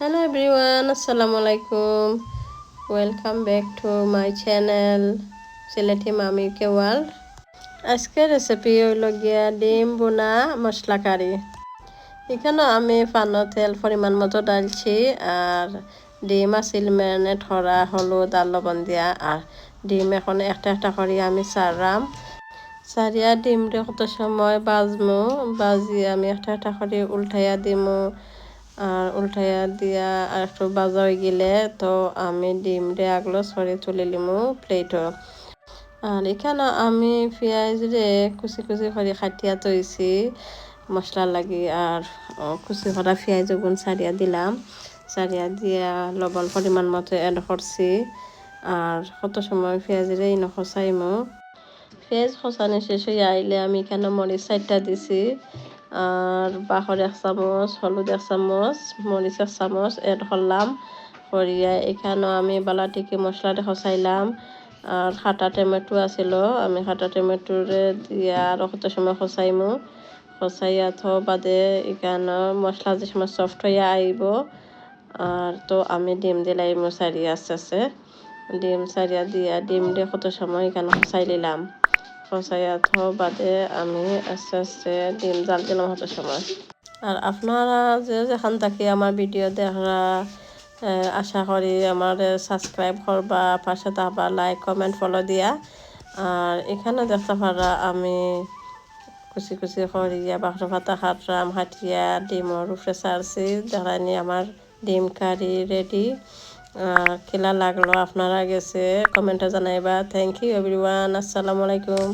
Hello everyone আসসালামু আলাইকুম welcome back to my channel Sylheti Mami K world আজকের recipe হইল গিয়া ডিম বোনা মশলা কারি। এখানে আমি পানো তেল পরিমাণ মতো ডালছি আর ডিম আছিল ম্যারিনেট করা হলুদ, আর লবণ দিয়া। আর ডিম এখন একটা একটা করে আমি সারলাম সারিয়া ডিম দিয়ে কত সময় বাজমু, বাজি আমি একটা একটা করে উল্টাইয়া দিমু। আর উল্টাইয়া দিয়া আর একটু বাজা হয়ে গেলে তো আমি ডিম দিয়ে আগলো সরে তুলে লিমু প্লেটও আর এখানে আমি পেঁয়াজ রে কুচি কুচি করে খাটিয়া তৈছি মশলা লাগি আর কুচি করা পেঁয়াজ গুণ সারিয়া দিলাম। সারিয়া দিয়া লবণ পরিমাণ মতো এড করছি আর কত সময় পেঁয়াজ রে ইনো খসাইমু পেঁয়াজ খসানি শেষ হয়ে আইলে আমি এখানে মরিচ সাইডটা দিছি। আর বাহর এক চামচ, হলুদ এক চামচ মরিচ এক চামচ, এড করলাম করিয়া এখানেও আমি বালাটিকে মশলাটা খসাইলাম আর খাটা টমেটো আছিল, আমি খাটা টমেটোরে দিয়া আর কত সময় খসাইমু খসাইয়া থ বাদে এখানে মশলা যে সময় সফট হইয়া আইব আর তো আমি ডিম দিলাইমু সারিয়া আস্তে আস্তে ডিম সারিয়া দিয়া, ডিম দিয়ে কত সময় এখানে খসাই নিলাম ফসাইয়া থ বাদে আমি আস্তে আস্তে ডিম জাল দিলাম হতে সময়। আর আপনারা যে যেখান থাকি আমার ভিডিও দেখা আশা করি আমার সাবস্ক্রাইব করবা, পাশে থাকবা, লাইক, কমেন্ট ফলো দিয়া। আর এখানে দেখতে পারা আমি কুচি কুচি করিয়া বাসা পাতা খাটরাম হাটিয়া ডিমর উপরে সারছি। দেখানি আমার ডিম কারি রেডি। খেলা লাগল? আপনারা গেছে কমেন্টে জানাইবা। থ্যাংক ইউ এভরিওয়ান আসসালামু আলাইকুম